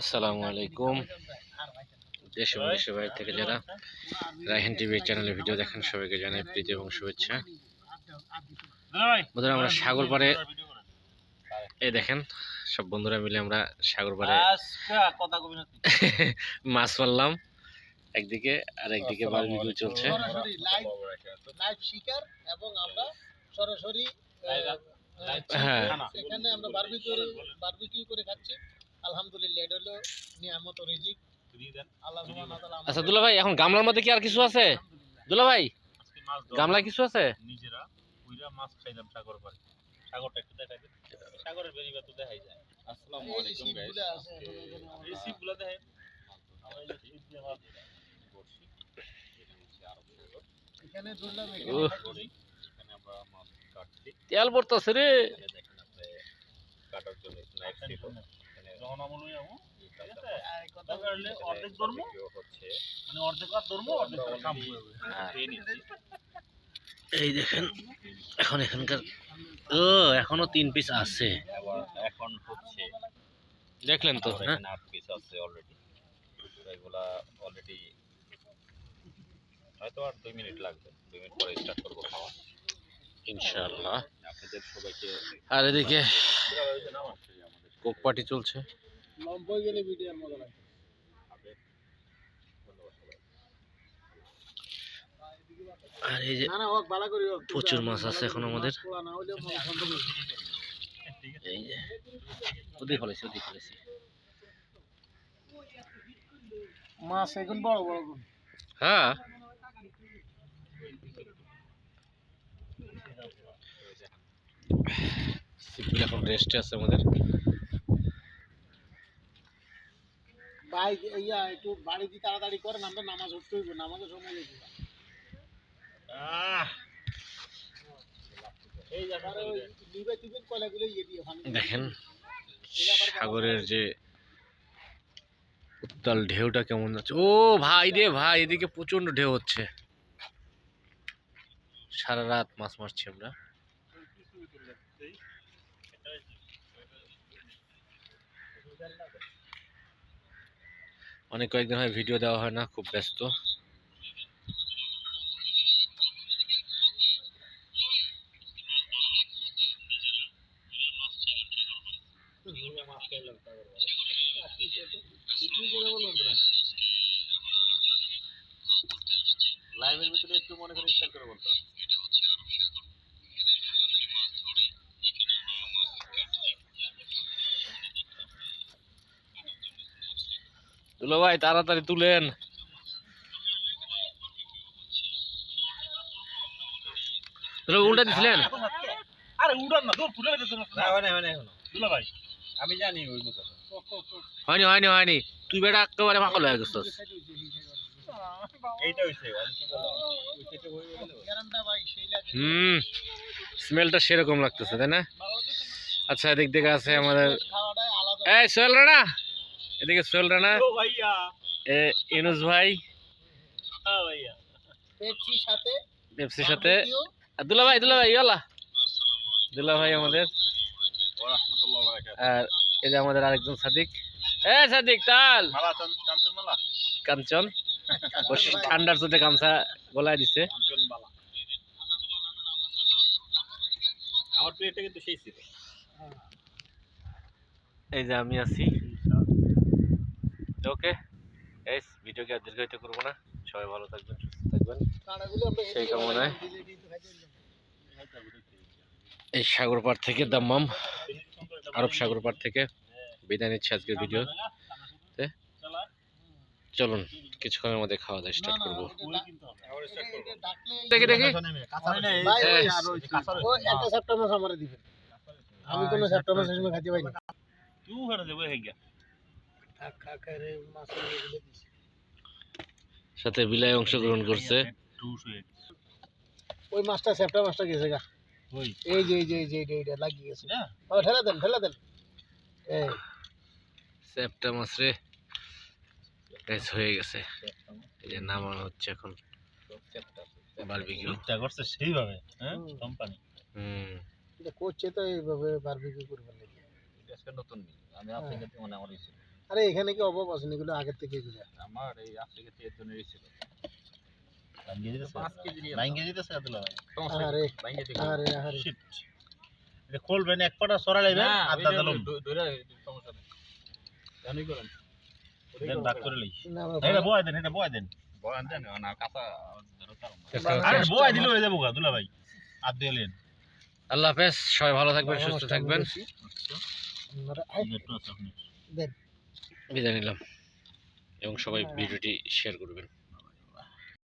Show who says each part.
Speaker 1: আসসালামু আলাইকুম। দেশ এবং দেশের বাইরে থেকে যারা রায়হান টিভি চ্যানেলে ভিডিও দেখেন সবাইকে জানাই প্রীতি এবং শুভেচ্ছা। বন্ধুরা আমরা সাগর পাড়ে এই দেখেন সব বন্ধুরা মিলে আমরা সাগর পাড়ে মাছ মারলাম। একদিকে আর একদিকে বারবিকিউ চলছে।
Speaker 2: লাইভ লাইভ শিকার এবং আমরা সরাসরি
Speaker 1: হ্যাঁ।
Speaker 2: এখানে আমরা বারবিকিউ বারবিকিউ করে খাচ্ছি। আলহামদুলিল্লাহ এটা হলো নিয়ামত রিজিক। আল্লাহ সুবহানাহু ওয়া তাআলা
Speaker 1: আচ্ছা দুলা ভাই এখন গামলার মধ্যে কি আর কিছু আছে? দুলা ভাই গামলায় কিছু আছে?
Speaker 3: নিজেরা উইরা মাছ খাইলাম সাগর পাড়ে। সাগরটা একটু দেখাই দিন। সাগরের বেরিবা তো দেখাই যায়। আসসালামু আলাইকুম গাইস এই সিপগুলো দেখেন। আমরা এই সিপ দিয়ে মাছ
Speaker 2: এখানে ধরলাম
Speaker 3: আমরা মাছ
Speaker 1: তেল পড়তেছে রে।
Speaker 3: মানে এই
Speaker 1: দেখেন এখন এখানকার ও এখনও তিন পিস আছে।
Speaker 3: আবার এখন হচ্ছে
Speaker 1: দেখলেন তো হ্যাঁ?
Speaker 3: আট পিস আছে অলরেডি এগুলা অলরেডি হয়তো আর দুই মিনিট লাগবে দুই মিনিট পরে
Speaker 1: ইনশাআল্লাহ।
Speaker 3: আপনাদের সবাইকে
Speaker 1: আর এদিকে কোক পার্টি চলছে। আর এই যে প্রচুর মাছ আছে এখন আমাদের। এই যে ওদিকে ফলেছি ওদিকে ফলেছি
Speaker 2: মাছ এখন বড় বড়
Speaker 1: হ্যাঁ। সিপগুলো এখন রেস্টে আছে আমাদের।
Speaker 2: ইয়া একটু বাড়ি দিয়ে তাড়াতাড়ি করেন আমরা নামাজ উঠতে হইব নামাজের সময় লেগে
Speaker 3: এই
Speaker 2: আরে ওই নিবে টিফিন কলাগুলো দিয়ে পানি দিয়ে।
Speaker 1: দেখেন সাগরের যে উত্তাল ঢেউটা কেমন যাচ্ছে। ও ভাই রে ভাই এদিকে প্রচণ্ড ঢেউ হচ্ছে। সারা রাত মাছ মারছি আমরা। অনেক কয়েকদিন হয় ভিডিও দেওয়া হয় না, খুব ব্যস্ত।
Speaker 3: লাইভের ভিতরে একটু মনে করে স্টার্ট করে বলতো।
Speaker 1: দুলো ভাই তাড়াতাড়ি তুলেন। দুলো উল্টা দিছিলেন?
Speaker 3: আরে উড়ান না দূর তুলে দিতে না হয় না হয় না। এখনও দুলা ভাই। আমি জানি ওই কথা
Speaker 1: হয়নি হয়নি হয়নি। তুই বেটা একেবারে পাগল হয়ে গেছিস।
Speaker 3: এইটা হইছে
Speaker 1: হুম স্মেলটা সেরকম লাগতেছে তাই না? আচ্ছা এদিক থেকে আছে আমাদের এই সোহেল রানা এদিকে সোহেল রানা
Speaker 3: ও ভাইয়া।
Speaker 1: এ ইনুস ভাই
Speaker 3: হ্যাঁ ভাইয়া।
Speaker 2: পেপসি সাথে।
Speaker 1: পেপসির সাথে।
Speaker 2: barbecue,
Speaker 1: দুলা ভাই দুলা ভাই ইয়ালা দুলা ভাই আমাদের।
Speaker 3: ওয়া রাহমাতুল্লাহ ওয়া
Speaker 1: আর এই যে আমাদের আরেকজন সাদিক। এ সাদিক তাল।
Speaker 3: মালা কাঞ্চন মালা?
Speaker 1: কাঞ্চন। ও ঠান্ডার চোটে গামছা গলায় দিছে।
Speaker 3: কাঞ্চন মালা। আমার প্লেটটা কিন্তু সেই ছিল।
Speaker 1: এই যে আমি আছি। ওকে। এই ভিডিওকে আর দীর্ঘায়িত করব না। সবাই ভালো থাকবেন সুস্থ থাকবেন। সেই কামনায়। এই সাগর পাড় থেকে দাম্মাম আরব সাগর পাড় থেকে বিদায় নিচ্ছে আজকের ভিডিও। চলুন কিছুক্ষণের মধ্যে খাওয়া দাওয়া স্টার্ট করব। দেখি দেখি।
Speaker 2: আমি কোনো চ্যাপ্টার মাছ হিসেবে খাইতে পারি
Speaker 1: সাথে বিলাই অংশগ্রহণ করছে।
Speaker 3: হয়ে
Speaker 2: ওই মাছটা চ্যাপ্টার মাছটা গেছে গা।
Speaker 3: ওই।
Speaker 2: এই যে এই যে এই যে এইটা- লাগিয়ে গেছে।
Speaker 3: না
Speaker 2: ও ঠেলা দেন ঠেলা দেন। এই।
Speaker 1: স্যাপটা মাছ রে। গ্যাস হয়ে গেছে। এই যে নামানো হচ্ছে এখন। বারবিকিউ
Speaker 3: ইচ্ছা করছে সেইভাবে হ্যাঁ? কোম্পানি
Speaker 1: হুম।
Speaker 2: এটা করছে তো এইভাবে বারবিকিউ করবার লাগে।
Speaker 3: আজকে নতুন আমি আফ্রিকা থেকে মানে আমার
Speaker 2: আরে এখানে কি অভাব আছে? এগুলো আগের থেকে এগুলো
Speaker 3: আমার এই থেকে ছিল
Speaker 4: খুলবেন এক পাটা সরা লাইবেন
Speaker 3: সমস্যা নেই। করেন।
Speaker 4: দেন ভাগ করে লই এটা বয় দেন এটা বয় দেন।
Speaker 3: বয়ান দেন, না, কাঁচা ধরো তার না।
Speaker 1: দেখা
Speaker 4: আরে বয় দিলে হয়ে যাব গা দুলা ভাই। আর দিলেন
Speaker 1: আল্লাহ হাফেজ সবাই ভালো থাকবেন সুস্থ থাকবেন।
Speaker 4: নেট আছে আপনি।
Speaker 2: দেন।
Speaker 1: বিদায় নিলাম এবং সবাই ভিডিওটি শেয়ার করবেন।